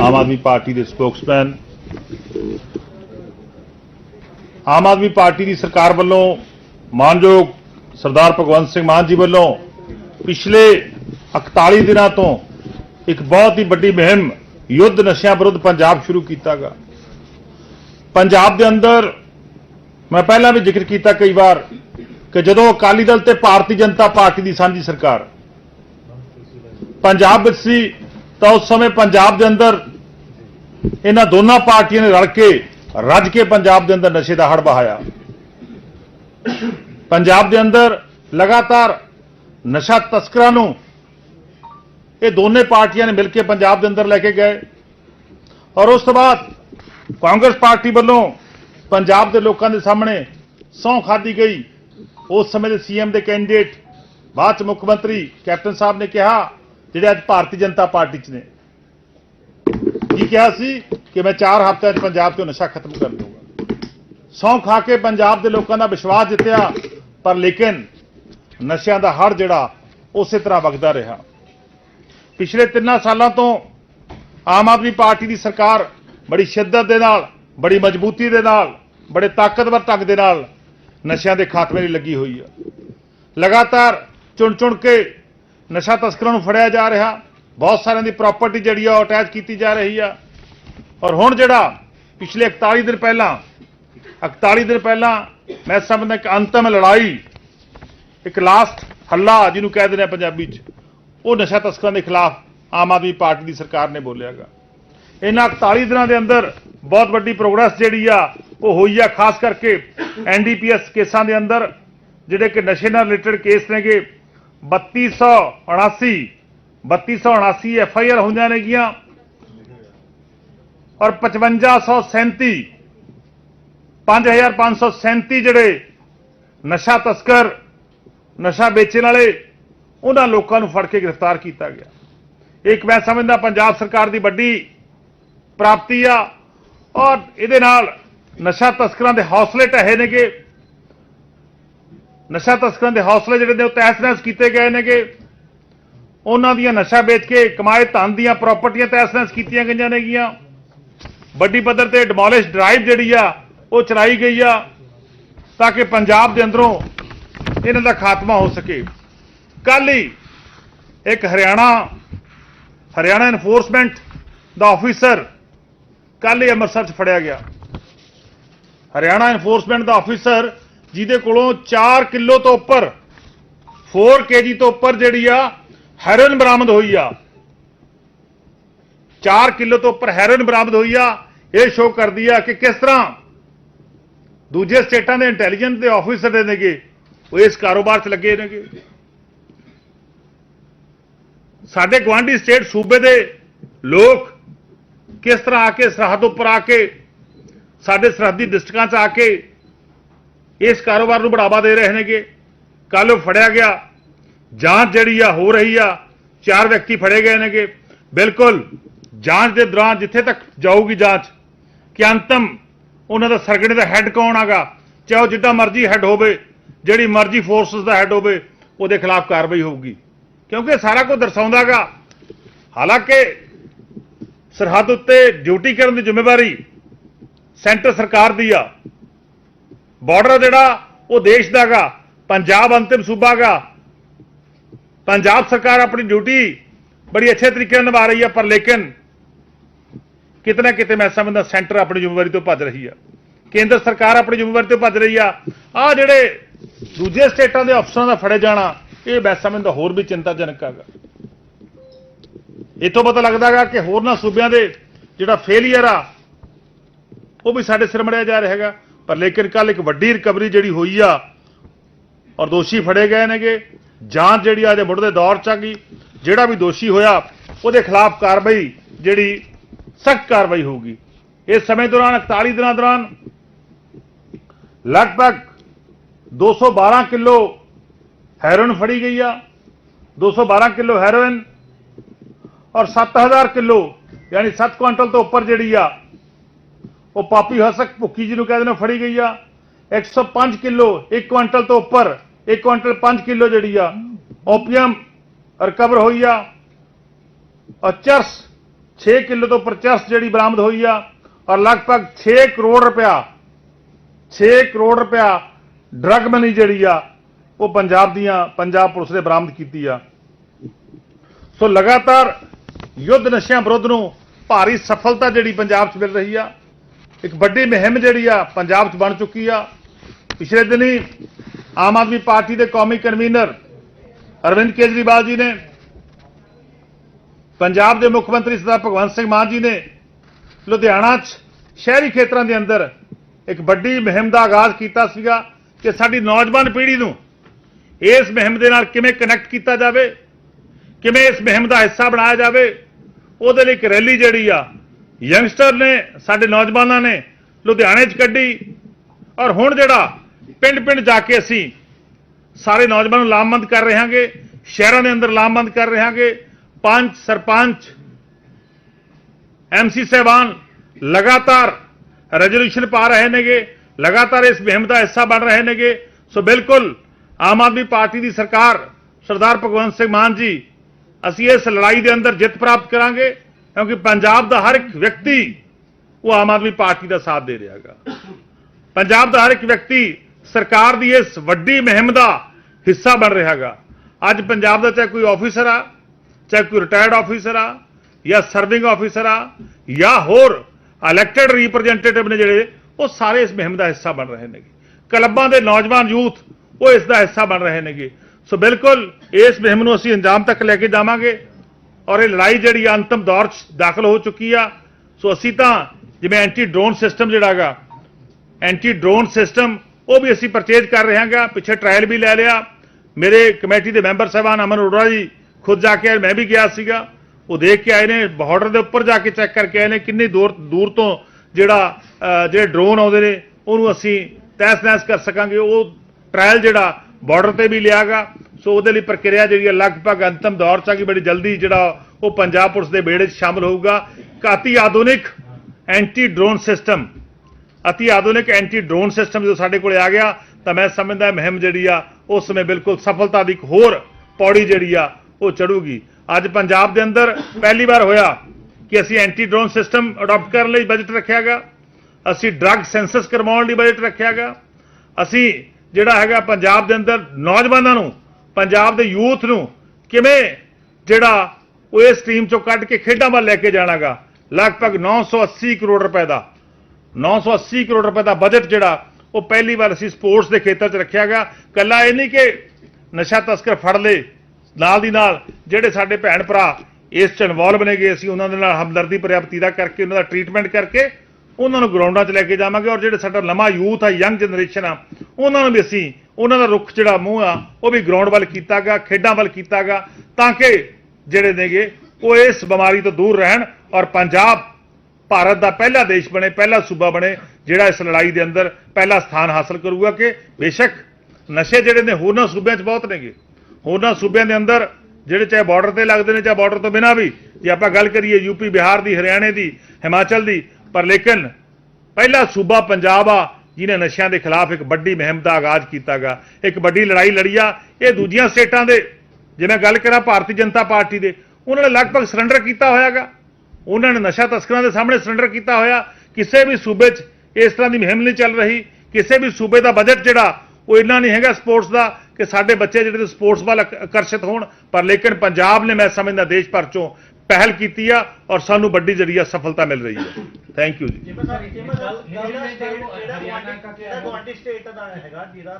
ਆਮ Aadmi party ਦੇ spokesman. Aam Aadmi party ਦੀ ਸਰਕਾਰ ਵੱਲੋਂ ਮਾਨਯੋਗ ਸਰਦਾਰ ਭਗਵੰਤ ਸਿੰਘ ਮਾਨ ਜੀ ਵੱਲੋਂ ਪਿਛਲੇ 41 ਦਿਨਾਂ ਤੋਂ ਇੱਕ ਬਹੁਤ ਹੀ ਵੱਡੀ ਮੁਹਿੰਮ ਯੁੱਧ ਨਸ਼ਿਆਂ ਵਿਰੁੱਧ ਪੰਜਾਬ ਸ਼ੁਰੂ ਕੀਤਾ ਕੀਤਾਗਾ। ਪੰਜਾਬ ਦੇ ਅੰਦਰ ਮੈਂ ਪਹਿਲਾਂ ਵੀ ਜ਼ਿਕਰ ਕੀਤਾ ਕਈ ਵਾਰ ਕਿ ਜਦੋਂ ਅਕਾਲੀ ਦਲ ਤੇ ਭਾਰਤੀ ਜਨਤਾ ਪਾਰਟੀ ਦੀ ਸਾਂਝੀ ਸਰਕਾਰ, ਪੰਜਾਬ ਵਿੱਚ ਸੀ ਤਾਂ ਉਸ ਸਮੇਂ ਪੰਜਾਬ ਦੇ ਅੰਦਰ ਇਹਨਾਂ ਦੋਨਾਂ ਪਾਰਟੀਆਂ ਨੇ ਰਲ ਕੇ, ਰੱਜ ਕੇ ਪੰਜਾਬ ਦੇ ਅੰਦਰ ਨਸ਼ੇ ਦਾ ਹੜ ਬਹਾਇਆ ਪੰਜਾਬ ਦੇ ਅੰਦਰ ਲਗਾਤਾਰ ਨਸ਼ਾ ਤਸਕਰਾਂ ਨੂੰ ਇਹ ਦੋਨੇ ਪਾਰਟੀਆਂ ਨੇ ਮਿਲ ਕੇ ਪੰਜਾਬ ਦੇ ਅੰਦਰ ਲੈ ਕੇ ਗਏ। ਔਰ ਉਸ ਤੋਂ ਬਾਅਦ ਕਾਂਗਰਸ ਪਾਰਟੀ ਵੱਲੋਂ ਪੰਜਾਬ ਦੇ ਲੋਕਾਂ ਦੇ ਸਾਹਮਣੇ ਸਹੁੰ ਖਾਦੀ ਗਈ। ਉਸ ਸਮੇਂ ਦੇ ਸੀਐਮ ਦੇ ਕੈਂਡੀਡੇਟ ਬਾਅਦ ਚ ਮੁੱਖ ਮੰਤਰੀ ਕੈਪਟਨ ਸਾਹਿਬ ਨੇ ਕਿਹਾ ਜਿਹੜੇ ਅੱਜ ਭਾਰਤੀ ਜਨਤਾ ਪਾਰਟੀ ਚ ਨੇ। ਕੀ ਕਿਹਾ ਸੀ ਕਿ ਮੈਂ 4 ਹਫ਼ਤਿਆਂ 'ਚ ਪੰਜਾਬ ਤੋਂ ਨਸ਼ਾ ਖਤਮ ਕਰ ਦੂੰਗਾ ਸਹੁੰ ਖਾ ਕੇ ਪੰਜਾਬ ਦੇ ਲੋਕਾਂ ਦਾ ਵਿਸ਼ਵਾਸ ਜਿੱਤਿਆ, ਪਰ ਲੇਕਿਨ ਨਸ਼ਿਆਂ ਦਾ ਹੜ ਜਿਹੜਾ ਉਸੇ ਤਰ੍ਹਾਂ ਵਗਦਾ ਰਿਹਾ। ਪਿਛਲੇ 3 ਸਾਲਾਂ ਤੋਂ ਆਮ ਆਦਮੀ ਪਾਰਟੀ ਦੀ ਸਰਕਾਰ ਬੜੀ ਸ਼ਿੱਦਤ ਦੇ ਨਾਲ, ਬੜੀ ਮਜ਼ਬੂਤੀ ਦੇ ਨਾਲ, ਬੜੇ ਤਾਕਤਵਰ ਢੰਗ ਦੇ ਨਾਲ ਨਸ਼ਿਆਂ ਦੇ ਖਾਤਮੇ ਲਈ ਲੱਗੀ ਹੋਈ ਹੈ ਲਗਾਤਾਰ ਚੁਣ ਚੁਣ ਕੇ ਨਸ਼ਾ ਤਸਕਰਾਂ ਨੂੰ ਫੜਿਆ ਜਾ ਰਿਹਾ। ਬਹੁਤ ਸਾਰਿਆਂ ਦੀ ਪ੍ਰਾਪਰਟੀ ਜਿਹੜੀ ਆ ਉਹ ਅਟੈਚ ਕੀਤੀ ਜਾ ਰਹੀ ਆ। ਔਰ ਹੁਣ ਜਿਹੜਾ ਪਿਛਲੇ 41 ਦਿਨ ਪਹਿਲਾਂ 41 ਦਿਨ ਪਹਿਲਾਂ ਮੈਂ ਸਮਝਦਾ ਇੱਕ ਅੰਤਮ ਲੜਾਈ, ਇੱਕ ਲਾਸਟ ਹੱਲਾ ਜਿਹਨੂੰ ਕਹਿ ਦਿੰਦੇ ਆ ਪੰਜਾਬੀ 'ਚ, ਉਹ ਨਸ਼ਾ ਤਸਕਰਾਂ ਦੇ ਖਿਲਾਫ ਆਮ ਆਦਮੀ ਪਾਰਟੀ ਦੀ ਸਰਕਾਰ ਨੇ ਬੋਲਿਆਗਾ। ਇਹਨਾਂ 41 ਦਿਨਾਂ ਦੇ ਅੰਦਰ ਬਹੁਤ ਵੱਡੀ ਪ੍ਰੋਗਰੈਸ ਜਿਹੜੀ ਆ, ਉਹ ਹੋਈ ਆ, ਖਾਸ ਕਰਕੇ ਐਨਡੀਪੀਐਸ ਕੇਸਾਂ ਦੇ ਅੰਦਰ, ਜਿਹੜੇ ਕਿ ਨਸ਼ੇ ਨਾਲ ਰਿਲੇਟਡ ਕੇਸ ਨੇਗੇ 3279 3279 ਐਫ ਆਈ ਆਰ ਹੋਈਆਂ ਨੇਗੀਆਂ ਔਰ 5537 5537 ਜਿਹੜੇ ਨਸ਼ਾ ਤਸਕਰ ਨਸ਼ਾ ਵੇਚਣ ਵਾਲੇ ਉਹਨਾਂ ਲੋਕਾਂ ਨੂੰ ਫੜ ਕੇ ਗ੍ਰਿਫਤਾਰ ਕੀਤਾ ਗਿਆ ਇੱਕ ਮੈਂ ਸਮਝਦਾ ਪੰਜਾਬ ਸਰਕਾਰ ਦੀ ਵੱਡੀ ਪ੍ਰਾਪਤੀ ਆ ਔਰ ਇਹਦੇ ਨਾਲ ਨਸ਼ਾ ਤਸਕਰਾਂ ਦੇ ਹੌਸਲੇ ਢਹੇ ਨੇਗੇ ਨਸ਼ਾ ਤਸਕਰਾਂ ਦੇ ਹੌਸਲੇ ਜਿਹੜੇ ਨੇ ਉਹ ਤਹਿਸ-ਨਹਿਸ ਕੀਤੇ ਗਏ ਨੇਗੇ। ਉਹਨਾਂ ਦੀਆਂ ਨਸ਼ਾ ਵੇਚ ਕੇ ਕਮਾਏ ਧਨ ਦੀਆਂ ਪ੍ਰਾਪਰਟੀਆਂ ਤਹਿਸ-ਨਹਿਸ ਕੀਤੀਆਂ ਗਈਆਂ ਨੇਗੀਆਂ। ਵੱਡੀ ਪੱਧਰ ਤੇ ਡਿਮੋਲਿਸ਼ ਡਰਾਈਵ ਜਿਹੜੀ ਆ, ਉਹ ਚਲਾਈ ਗਈ ਆ, ਤਾਂ ਕਿ ਪੰਜਾਬ ਦੇ ਅੰਦਰੋਂ ਇਹਨਾਂ ਦਾ ਖਾਤਮਾ ਹੋ ਸਕੇ। ਕੱਲ ਹੀ ਇੱਕ ਹਰਿਆਣਾ ਹਰਿਆਣਾ ਐਨਫੋਰਸਮੈਂਟ ਦਾ ਆਫੀਸਰ ਕੱਲ ਹੀ ਅੰਮ੍ਰਿਤਸਰ 'ਚ ਫੜਿਆ ਗਿਆ। ਹਰਿਆਣਾ ਐਨਫੋਰਸਮੈਂਟ ਦਾ ਆਫੀਸਰ ਜਿਹਦੇ ਕੋਲੋਂ 4 ਕਿਲੋ ਤੋਂ ਉੱਪਰ 4 ਕੇਜੀ ਤੋਂ ਉੱਪਰ ਜਿਹੜੀ ਆ ਹੈਰੋਇਨ ਬਰਾਮਦ ਹੋਈ ਆ। 4 ਕਿਲੋ ਤੋਂ ਉੱਪਰ ਹੈਰੋਇਨ ਬਰਾਮਦ ਹੋਈ ਆ। ਇਹ ਸ਼ੋਅ ਕਰਦੀ ਆ ਕਿ ਕਿਸ ਤਰ੍ਹਾਂ ਦੂਜੇ ਸਟੇਟਾਂ ਦੇ ਇੰਟੈਲੀਜੈਂਸ ਦੇ ਆਫੀਸਰ ਦੇ ਨੇਗੇ, ਉਹ ਇਸ ਕਾਰੋਬਾਰ 'ਚ ਲੱਗੇ ਨੇਗੇ। ਸਾਡੇ ਗਵਾਂਢੀ ਸਟੇਟ ਸੂਬੇ ਦੇ ਲੋਕ ਕਿਸ ਤਰ੍ਹਾਂ ਆ ਕੇ ਸਰਹੱਦ ਉੱਪਰ ਆ ਕੇ, ਸਾਡੇ ਸਰਹੱਦੀ ਡਿਸਟ੍ਰਿਕਾਂ 'ਚ ਆ ਕੇ ਇਸ ਕਾਰੋਬਾਰ ਨੂੰ ਬੜਾਵਾ ਦੇ ਰਹੇ ਨੇਗੇ। ਕੱਲ ਉਹ ਫੜਿਆ ਗਿਆ। ਜਾਂਚ ਜਿਹੜੀ ਆ, ਹੋ ਰਹੀ ਆ। ਚਾਰ ਵਿਅਕਤੀ ਫੜੇ ਗਏ ਨੇਗੇ। ਬਿਲਕੁਲ ਜਾਂਚ ਦੇ ਦੌਰਾਨ ਜਿੱਥੇ ਤੱਕ ਜਾਊਗੀ ਜਾਂਚ, ਕਿ ਅੰਤਮ ਉਹਨਾਂ ਦਾ ਸਰਗਣੇ ਦਾ ਹੈੱਡ ਕੌਣ ਆਗਾ ਚਾਹੇ ਉਹ ਜਿੱਦਾਂ ਮਰਜ਼ੀ ਹੈੱਡ ਹੋਵੇ, ਜਿਹੜੀ ਮਰਜ਼ੀ ਫੋਰਸਸ ਦਾ ਹੈੱਡ ਹੋਵੇ, ਉਹਦੇ ਖਿਲਾਫ ਕਾਰਵਾਈ ਹੋਊਗੀ। ਕਿਉਂਕਿ ਇਹ ਸਾਰਾ ਕੁਝ ਦਰਸਾਉਂਦਾਗਾ ਹਾਲਾਂਕਿ ਸਰਹੱਦ ਉੱਤੇ ਡਿਊਟੀ ਕਰਨ ਦੀ ਜ਼ਿੰਮੇਵਾਰੀ ਸੈਂਟਰ ਸਰਕਾਰ ਦੀ ਆ। ਬਾਰਡਰ ਜਿਹੜਾ, ਉਹ ਦੇਸ਼ ਦਾਗਾ ਪੰਜਾਬ ਅੰਤਿਮ ਸੂਬਾਗਾ ਪੰਜਾਬ ਸਰਕਾਰ ਆਪਣੀ ਡਿਊਟੀ ਬੜੀ ਅੱਛੇ ਤਰੀਕੇ ਨਾਲ ਨਿਭਾ ਰਹੀ ਆ, ਪਰ ਲੇਕਿਨ ਕਿਤਨਾ ਕਿਤੇ ਮੈਂ ਸਮਝਦਾ ਸੈਂਟਰ ਆਪਣੀ ਜ਼ਿੰਮੇਵਾਰੀ ਤੋਂ ਭੱਜ ਰਹੀ ਆ। ਕੇਂਦਰ ਸਰਕਾਰ ਆਪਣੀ ਜ਼ਿੰਮੇਵਾਰੀ ਤੋਂ ਭੱਜ ਰਹੀ ਆ। ਆ ਜਿਹੜੇ ਦੂਜੇ ਸਟੇਟਾਂ ਦੇ ਅਫਸਰਾਂ ਦਾ ਫੜੇ ਜਾਣਾ, ਇਹ ਮੈਂ ਸਮਝਦਾ ਹੋਰ ਵੀ ਚਿੰਤਾਜਨਕ ਹੈਗਾ ਇਤੋਂ ਪਤਾ ਲੱਗਦਾਗਾ ਕਿ ਹੋਰਨਾਂ ਸੂਬਿਆਂ ਦੇ ਜਿਹੜਾ ਫੇਲਿਅਰ ਆ, ਉਹ ਵੀ ਸਾਡੇ ਸਿਰ ਮੜਿਆ ਜਾ ਰਿਹਾ ਹੈਗਾ ਪਰ ਲੇਕਿਨ ਕੱਲ ਇੱਕ ਵੱਡੀ ਰਿਕਵਰੀ ਜਿਹੜੀ ਹੋਈ ਆ, ਔਰ ਦੋਸ਼ੀ ਫੜੇ ਗਏ ਨੇਗੇ। ਜਾਂਚ ਜਿਹੜੀ ਆ ਦੇ ਮੁੱਢ ਦੇ ਦੌਰ ਚ ਆ ਗਈ। ਜਿਹੜਾ ਵੀ ਦੋਸ਼ੀ ਹੋਇਆ, ਉਹਦੇ ਖਿਲਾਫ ਕਾਰਵਾਈ ਜਿਹੜੀ ਸਖਤ ਕਾਰਵਾਈ ਹੋਊਗੀ। ਇਸ ਸਮੇਂ ਦੌਰਾਨ 41 ਦਿਨਾਂ ਦੌਰਾਨ ਲਗਭਗ 212 ਕਿਲੋ ਹੈਰੋਇਨ ਫੜੀ ਗਈ ਆ। 212 ਕਿਲੋ ਹੈਰੋਇਨ ਔਰ 7000 ਕਿਲੋ, ਯਾਨੀ 7 ਕੁਇੰਟਲ ਤੋਂ ਉੱਪਰ ਜਿਹੜੀ ਆ ਉਹ ਪਾਪੀ ਹਸਕ ਭੁੱਕੀ ਜਿਹਨੂੰ ਕਹਿੰਦੇ ਨੇ ਫੜੀ ਗਈ ਆ। 105 ਕਿਲੋ 1 ਕੁਇੰਟਲ ਤੋਂ ਉੱਪਰ 1 ਕੁਇੰਟਲ 5 ਕਿਲੋ ਜਿਹੜੀ ਆ, ਓਪੀਅਮ ਰਿਕਵਰ ਹੋਈ ਆ। ਔਰ ਚਰਸ 6 ਕਿਲੋ ਤੋਂ ਉੱਪਰ ਚਰਸ ਜਿਹੜੀ ਬਰਾਮਦ ਹੋਈ ਆ, ਔਰ ਲਗਭਗ 6 ਕਰੋੜ ਰੁਪਇਆ 6 ਕਰੋੜ ਰੁਪਇਆ ਡਰਗ ਮਨੀ ਜਿਹੜੀ ਆ, ਉਹ ਪੰਜਾਬ ਦੀਆਂ ਪੰਜਾਬ ਪੁਲਿਸ ਨੇ ਬਰਾਮਦ ਕੀਤੀ ਆ। ਸੋ ਲਗਾਤਾਰ ਯੁੱਧ ਨਸ਼ਿਆਂ ਵਿਰੁੱਧ ਨੂੰ ਭਾਰੀ ਸਫਲਤਾ ਜਿਹੜੀ ਪੰਜਾਬ 'ਚ ਮਿਲ ਰਹੀ ਆ ਇੱਕ ਵੱਡੀ ਮੁਹਿੰਮ ਜਿਹੜੀ ਆ ਪੰਜਾਬ 'ਚ ਬਣ ਚੁੱਕੀ ਆ। ਪਿਛਲੇ ਦਿਨੀ ਆਮ ਆਦਮੀ ਪਾਰਟੀ ਦੇ ਕੌਮੀ ਕਨਵੀਨਰ ਅਰਵਿੰਦ ਕੇਜਰੀਵਾਲ ਜੀ ਨੇ, ਪੰਜਾਬ ਦੇ ਮੁੱਖ ਮੰਤਰੀ ਸਰਦਾਰ ਭਗਵੰਤ ਸਿੰਘ ਮਾਨ ਜੀ ਨੇ ਲੁਧਿਆਣਾ 'ਚ ਸ਼ਹਿਰੀ ਖੇਤਰਾਂ ਦੇ ਅੰਦਰ ਇੱਕ ਵੱਡੀ ਮੁਹਿੰਮ ਦਾ ਆਗਾਜ਼ ਕੀਤਾ ਸੀਗਾ ਕਿ ਸਾਡੀ ਨੌਜਵਾਨ ਪੀੜ੍ਹੀ ਨੂੰ ਇਸ ਮੁਹਿੰਮ ਦੇ ਨਾਲ ਕਿਵੇਂ ਕਨੈਕਟ ਕੀਤਾ ਜਾਵੇ, ਕਿਵੇਂ ਇਸ ਮੁਹਿੰਮ ਦਾ ਹਿੱਸਾ ਬਣਾਇਆ ਜਾਵੇ। ਉਹਦੇ ਲਈ ਇੱਕ ਰੈਲੀ ਜਿਹੜੀ ਆ ਯੰਗਸਟਰ ਨੇ, ਸਾਡੇ ਨੌਜਵਾਨਾਂ ਨੇ ਲੁਧਿਆਣੇ 'ਚ ਕੱਢੀ ਔਰ ਹੁਣ ਜਿਹੜਾ ਪਿੰਡ-ਪਿੰਡ ਜਾ ਕੇ ਅਸੀਂ ਸਾਰੇ ਨੌਜਵਾਨਾਂ ਨੂੰ ਲਾਮਬੰਦ ਕਰ ਰਹੇ ਹਾਂਗੇ, ਸ਼ਹਿਰਾਂ ਦੇ ਅੰਦਰ ਲਾਮਬੰਦ ਕਰ ਰਹੇ ਹਾਂਗੇ, ਪੰਚ, ਸਰਪੰਚ ਐਮਸੀ ਸਹਿਬਾਨ ਲਗਾਤਾਰ ਰੈਜ਼ੋਲੂਸ਼ਨ ਪਾ ਰਹੇ ਨੇਗੇ, ਲਗਾਤਾਰ ਇਸ ਮੁਹਿੰਮ ਦਾ ਹਿੱਸਾ ਬਣ ਰਹੇ ਨੇਗੇ। ਸੋ ਬਿਲਕੁਲ ਆਮ ਆਦਮੀ ਪਾਰਟੀ ਦੀ ਸਰਕਾਰ ਸਰਦਾਰ ਭਗਵੰਤ ਸਿੰਘ ਮਾਨ ਜੀ, ਅਸੀਂ ਇਸ ਲੜਾਈ ਦੇ ਅੰਦਰ ਜਿੱਤ ਪ੍ਰਾਪਤ ਕਰਾਂਗੇ। ਕਿਉਂਕਿ ਪੰਜਾਬ ਦਾ ਹਰ ਇੱਕ ਵਿਅਕਤੀ ਉਹ ਆਮ ਆਦਮੀ ਪਾਰਟੀ ਦਾ ਸਾਥ ਦੇ ਰਿਹਾ ਹੈਗਾ। ਪੰਜਾਬ ਦਾ ਹਰ ਇੱਕ ਵਿਅਕਤੀ ਸਰਕਾਰ ਦੀ ਇਸ ਵੱਡੀ ਮੁਹਿੰਮ ਦਾ ਹਿੱਸਾ ਬਣ ਰਿਹਾ ਹੈਗਾ। ਅੱਜ ਪੰਜਾਬ ਦਾ ਚਾਹੇ ਕੋਈ ਆਫੀਸਰ ਆ, ਚਾਹੇ ਕੋਈ ਰਿਟਾਇਰਡ ਆਫੀਸਰ ਆ, ਜਾਂ ਸਰਵਿੰਗ ਆਫੀਸਰ ਆ, ਜਾਂ ਹੋਰ ਇਲੈਕਟਿਡ ਰਿਪਰੈਜ਼ੈਂਟੇਟਿਵ ਨੇ ਜਿਹੜੇ, ਉਹ ਸਾਰੇ ਇਸ ਮੁਹਿੰਮ ਦਾ ਹਿੱਸਾ ਬਣ ਰਹੇ ਨੇਗੇ। ਕਲੱਬਾਂ ਦੇ ਨੌਜਵਾਨ ਯੂਥ ਉਹ ਇਸ ਦਾ ਹਿੱਸਾ ਬਣ ਰਹੇ ਨੇਗੇ। ਸੋ ਬਿਲਕੁਲ ਇਸ ਮੁਹਿੰਮ ਨੂੰ ਅਸੀਂ ਅੰਜਾਮ ਤੱਕ ਲੈ ਕੇ ਜਾਵਾਂਗੇ। ਔਰ ਇਹ ਲੜਾਈ ਜਿਹੜੀ ਆ ਅੰਤਮ ਦੌਰ 'ਚ ਦਾਖਲ ਹੋ ਚੁੱਕੀ ਆ ਸੋ ਅਸੀਂ ਤਾਂ ਜਿਵੇਂ ਐਂਟੀ ਡਰੋਨ ਸਿਸਟਮ ਜਿਹੜਾ ਹੈਗਾ ਐਂਟੀ ਡਰੋਨ ਸਿਸਟਮ ਉਹ ਵੀ ਅਸੀਂ ਪਰਚੇਜ ਕਰ ਰਹੇ ਹਾਂਗਾ ਪਿੱਛੇ ਟ੍ਰਾਇਲ ਵੀ ਲੈ ਲਿਆ ਮੇਰੇ ਕਮੇਟੀ ਦੇ ਮੈਂਬਰ ਸਾਹਿਬਾਨ ਅਮਨ ਅਰੋੜਾ ਜੀ ਖੁਦ ਜਾ ਕੇ ਆਏ ਮੈਂ ਵੀ ਗਿਆ ਸੀਗਾ ਉਹ ਦੇਖ ਕੇ ਆਏ ਨੇ ਬਾਰਡਰ ਦੇ ਉੱਪਰ ਜਾ ਕੇ ਚੈੱਕ ਕਰਕੇ ਆਏ ਨੇ ਕਿੰਨੀ ਦੂਰ ਦੂਰ ਤੋਂ ਜਿਹੜਾ ਅਹ, ਜਿਹੜੇ ਡਰੋਨ ਆਉਂਦੇ ਨੇ ਉਹਨੂੰ ਅਸੀਂ ਤਹਿਸ ਨਹਿਸ ਕਰ ਸਕਾਂਗੇ ਉਹ ਟ੍ਰਾਇਲ ਜਿਹੜਾ ਬਾਰਡਰ ਤੇ ਵੀ ਲਿਆਗਾ ਸੋ ਉਹਦੇ ਲਈ ਪ੍ਰਕਿਰਿਆ ਜਿਹੜੀ ਹੈ ਲਗਭਗ ਅੰਤਮ ਦੌਰ ਚ ਆ ਕਿ ਬੜੀ ਜਲਦੀ ਜਿਹੜਾ ਉਹ ਪੰਜਾਬ ਪੁਲਿਸ ਦੇ ਬੇੜੇ 'ਚ ਸ਼ਾਮਲ ਹੋਊਗਾ। ਕਾਤੀ ਆਧੁਨਿਕ ਐਂਟੀ ਡਰੋਨ ਸਿਸਟਮ ਅਤੀ ਆਧੁਨਿਕ ਐਂਟੀ ਡਰੋਨ ਸਿਸਟਮ ਜਦੋਂ ਸਾਡੇ ਕੋਲੇ ਆ ਗਿਆ, ਤਾਂ ਮੈਂ ਸਮਝਦਾ ਮੁਹਿੰਮ ਜਿਹੜੀ ਆ, ਉਸ ਸਮੇਂ ਬਿਲਕੁਲ ਸਫਲਤਾ ਦੀ ਇੱਕ ਹੋਰ ਪੌੜੀ ਜਿਹੜੀ ਆ, ਉਹ ਚੜੂਗੀ। ਅੱਜ ਪੰਜਾਬ ਦੇ ਅੰਦਰ ਪਹਿਲੀ ਵਾਰ ਹੋਇਆ ਕਿ ਅਸੀਂ ਐਂਟੀ ਡਰੋਨ ਸਿਸਟਮ ਅਡਾਪਟ ਕਰਨ ਲਈ ਬਜਟ ਰੱਖਿਆ ਰੱਖਿਆਗਾ ਅਸੀਂ ਡਰੱਗ ਸੈਂਸਸ ਕਰਵਾਉਣ ਲਈ ਬਜਟ ਰੱਖਿਆ ਰੱਖਿਆਗਾ ਅਸੀਂ ਜਿਹੜਾ ਹੈਗਾ ਪੰਜਾਬ ਦੇ ਅੰਦਰ ਨੌਜਵਾਨਾਂ ਨੂੰ ਪੰਜਾਬ ਦੇ ਯੂਥ ਨੂੰ ਕਿਵੇਂ ਜਿਹੜਾ ਉਹ ਇਸ ਟੀਮ ਚੋਂ ਕੱਢ ਕੇ ਖੇਡਾਂ ਵੱਲ ਲੈ ਕੇ ਜਾਣਾਗਾ? ਲਗਭਗ 980 ਕਰੋੜ ਰੁਪਏ ਦਾ। 980 ਕਰੋੜ ਰੁਪਏ ਦਾ ਬਜਟ ਜਿਹੜਾ ਉਹ ਪਹਿਲੀ ਵਾਰ ਅਸੀਂ ਸਪੋਰਟਸ ਦੇ ਖੇਤਰ 'ਚ ਰੱਖਿਆ ਗਿਆ ਕੱਲਾ ਇਹ ਨਹੀਂ ਕਿ ਨਸ਼ਾ ਤਸਕਰ ਫੜ ਲੇ, ਨਾਲ ਦੀ ਨਾਲ ਜਿਹੜੇ ਸਾਡੇ ਭੈਣ ਭਰਾ ਇਸ 'ਚ ਇਨਵੋਲਵ ਨੇਗੇ, ਅਸੀਂ ਉਹਨਾਂ ਦੇ ਨਾਲ ਹਮਦਰਦੀ ਪ੍ਰਾਪਤੀ ਦਾ ਕਰਕੇ, ਉਹਨਾਂ ਦਾ ਟ੍ਰੀਟਮੈਂਟ ਕਰਕੇ ਉਹਨਾਂ ਨੂੰ ਗਰਾਊਂਡਾਂ 'ਚ ਲੈ ਕੇ ਜਾਵਾਂਗੇ ਔਰ ਜਿਹੜੇ ਸਾਡਾ ਨਵਾਂ ਯੂਥ ਆ ਯੰਗ ਜਨਰੇਸ਼ਨ ਆ, ਉਹਨਾਂ ਨੂੰ ਵੀ ਅਸੀਂ, ਉਹਨਾਂ ਦਾ ਰੁਖ ਜਿਹੜਾ ਮੂੰਹ ਆ, ਉਹ ਵੀ ਗਰਾਊਂਡ ਵੱਲ ਕੀਤਾਗਾ, ਖੇਡਾਂ ਵੱਲ ਕੀਤਾਗਾ, ਤਾਂ ਕਿ ਜਿਹੜੇ ਨੇਗੇ ਉਹ ਇਸ ਬਿਮਾਰੀ ਤੋਂ ਦੂਰ ਰਹਿਣ ਔਰ ਪੰਜਾਬ ਭਾਰਤ ਦਾ ਪਹਿਲਾ ਦੇਸ਼ ਬਣੇ, ਪਹਿਲਾ ਸੂਬਾ ਬਣੇ, ਜਿਹੜਾ ਇਸ ਲੜਾਈ ਦੇ ਅੰਦਰ ਪਹਿਲਾ ਸਥਾਨ ਹਾਸਲ ਕਰੂਗਾ ਕਿ ਬੇਸ਼ੱਕ ਨਸ਼ੇ ਜਿਹੜੇ ਨੇ ਹੋਰਨਾਂ ਸੂਬਿਆਂ 'ਚ ਬਹੁਤ ਨੇਗੇ। ਹੋਰਨਾਂ ਸੂਬਿਆਂ ਦੇ ਅੰਦਰ ਜਿਹੜੇ ਚਾਹੇ ਬਾਰਡਰ ਤੇ ਲੱਗਦੇ ਨੇ, ਚਾਹੇ ਬਾਰਡਰ ਤੋਂ ਬਿਨਾਂ ਵੀ, ਜੇ ਆਪਾਂ ਗੱਲ ਕਰੀਏ ਯੂਪੀ ਬਿਹਾਰ ਦੀ, ਹਰਿਆਣੇ ਦੀ, ਹਿਮਾਚਲ ਦੀ ਪਰ ਲੇਕਿਨ ਪਹਿਲਾ ਸੂਬਾ ਪੰਜਾਬ ਆ, ਜਿਹਨੇ ਨਸ਼ਿਆਂ ਦੇ ਖਿਲਾਫ ਇੱਕ ਵੱਡੀ ਮੁਹਿੰਮ ਦਾ ਆਗਾਜ਼ ਕੀਤਾਗਾ। ਇੱਕ ਵੱਡੀ ਲੜਾਈ ਲੜੀ ਆ, ਇਹ ਦੂਜੀਆਂ ਸਟੇਟਾਂ ਦੇ, ਜੇ ਮੈਂ ਗੱਲ ਕਰਾਂ ਭਾਰਤੀ ਜਨਤਾ ਪਾਰਟੀ ਦੇ, ਉਹਨਾਂ ਨੇ ਲਗਭਗ ਸਰੈਂਡਰ ਕੀਤਾ ਹੋਇਆਗਾ। ਉਹਨਾਂ ਨੇ ਨਸ਼ਾ ਤਸਕਰਾਂ ਦੇ ਸਾਹਮਣੇ ਸਰੈਂਡਰ ਕੀਤਾ ਹੋਇਆ। ਕਿਸੇ ਵੀ ਸੂਬੇ 'ਚ ਇਸ ਤਰ੍ਹਾਂ ਦੀ ਮੁਹਿੰਮ ਨਹੀਂ ਚੱਲ ਰਹੀ। ਕਿਸੇ ਵੀ ਸੂਬੇ ਦਾ ਬਜਟ ਜਿਹੜਾ, ਉਹ ਇੰਨਾ ਨਹੀਂ ਹੈਗਾ ਸਪੋਰਟਸ ਦਾ ਕਿ ਸਾਡੇ ਬੱਚੇ ਜਿਹੜੇ ਸਪੋਰਟਸ ਵੱਲ ਆਕਰਸ਼ਿਤ ਹੋਣ। ਪਰ ਲੇਕਿਨ ਪੰਜਾਬ ਨੇ, ਮੈਂ ਸਮਝਦਾ, ਦੇਸ਼ ਭਰ ਚੋਂ ਪਹਿਲ ਕੀਤੀ ਆ ਔਰ ਸਾਨੂੰ ਵੱਡੀ ਜ਼ਰੀਆ ਸਫਲਤਾ ਮਿਲ ਰਹੀ ਹੈ ਥੈਂਕ ਯੂ ਜੀ। ਜਿਹੜਾ ਹਰਿਆਣਾ ਸਟੇਟ ਦਾ ਹੈਗਾ ਜਿਹਦਾ